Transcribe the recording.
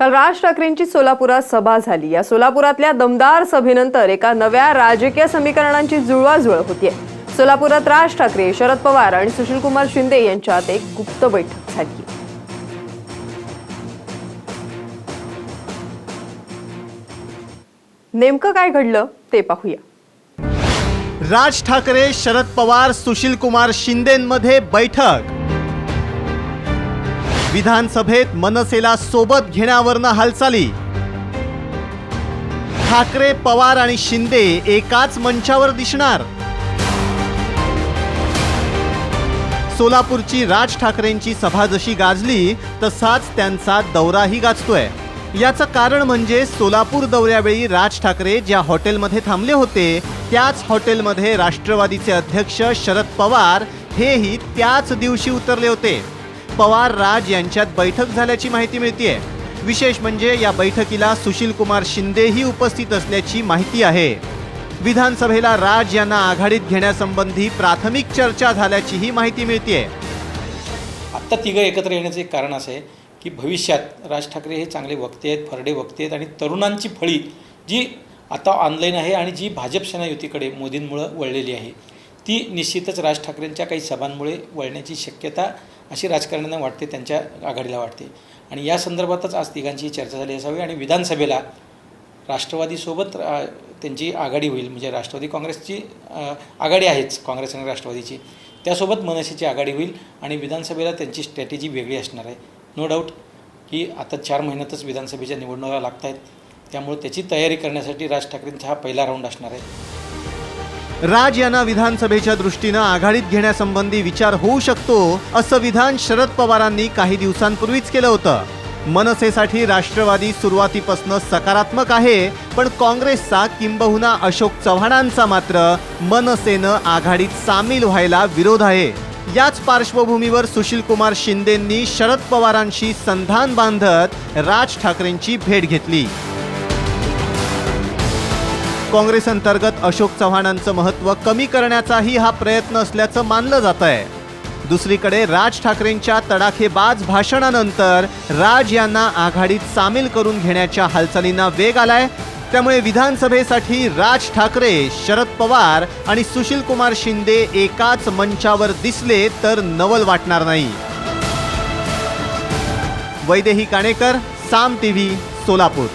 काल राज ठाकरेंची सोलापुरात सभा झाली. या सोलापुरातल्या दमदार सभेनंतर एका नव्या राजकीय समीकरणांची जुळवाजुळव होतीये. सोलापुरात राज ठाकरे शरद पवार आणि सुशीलकुमार शिंदे यांच्यात एक गुप्त बैठक झाली. नेमकं काय घडलं ते पाहूया. राज ठाकरे शरद पवार सुशील कुमार शिंदेमध्ये बैठक. विधानसभेत मनसेला सोबत घेण्यावरनं हालचाली. ठाकरे पवार आणि शिंदे एकाच मंचावर दिसणार. सोलापूरची राज ठाकरेंची सभा जशी गाजली तसाच त्यांचा दौराही गाजतोय. याचं कारण म्हणजे सोलापूर दौऱ्यावेळी राज ठाकरे ज्या हॉटेलमध्ये थांबले होते त्याच हॉटेलमध्ये राष्ट्रवादीचे अध्यक्ष शरद पवार हेही त्याच दिवशी उतरले होते. पवार राज यांच्यात बैठक झाल्याची माहिती मिळतीये. विशेष म्हणजे या बैठकीला सुशील कुमार शिंदेही उपस्थित असल्याची माहिती आहे. विधानसभेला राज यांना आघाडीत घेण्यासंबंधी प्राथमिक चर्चा झाल्याचीही माहिती मिळतीये. आत्ता तिघं एकत्र येण्याचं एक कारण असं आहे की भविष्यात राज ठाकरे हे चांगले वक्ते आहेत फरडे वक्ते आहेत आणि तरुणांची फळी जी आता ऑनलाईन आहे आणि जी भाजप सेना युतीकडे मोदींमुळं वळलेली आहे. ती निश्चितच राज ठाकरेंच्या काही सभांमुळे वळण्याची शक्यता अशी राजकारण्यांना वाटते त्यांच्या आघाडीला वाटते. आणि या संदर्भातच आज तिघांची चर्चा झाली असावी आणि विधानसभेला राष्ट्रवादीसोबत त्यांची आघाडी होईल म्हणजे राष्ट्रवादी काँग्रेसची आघाडी आहेच काँग्रेस आणि राष्ट्रवादीची. त्यासोबत मनसेची आघाडी होईल आणि विधानसभेला त्यांची स्ट्रॅटेजी वेगळी असणार आहे. नो डाऊट की आता चार महिन्यातच विधानसभेच्या निवडणुका लागत आहेत त्यामुळे त्याची तयारी करण्यासाठी राज ठाकरेंचा हा पहिला राऊंड असणार आहे. राज यांना विधानसभेच्या दृष्टीनं आघाडीत घेण्यासंबंधी विचार होऊ शकतो असं विधान शरद पवारांनी काही दिवसांपूर्वीच केलं होतं. मनसेसाठी राष्ट्रवादी सुरुवातीपासून सकारात्मक आहे पण काँग्रेसचा किंबहुना अशोक चव्हाणांचा मात्र मनसेनं आघाडीत सामील व्हायला विरोध आहे. याच पार्श्वभूमीवर सुशीलकुमार शिंदेंनी शरद पवारांशी संधान बांधत राज ठाकरेंची भेट घेतली. काँग्रेस अंतर्गत अशोक चव्हाणांचं महत्त्व कमी करण्याचाही हा प्रयत्न असल्याचं मानलं जात आहे. दुसरीकडे राज ठाकरेंच्या तडाखेबाज भाषणानंतर राज यांना आघाडीत सामील करून घेण्याच्या हालचालींना वेग आलाय. त्यामुळे विधानसभेसाठी राज ठाकरे शरद पवार आणि सुशील कुमार शिंदे एकाच मंचावर दिसले तर नवल वाटणार नाही. वैदेही काणेकर साम टीव्ही सोलापूर.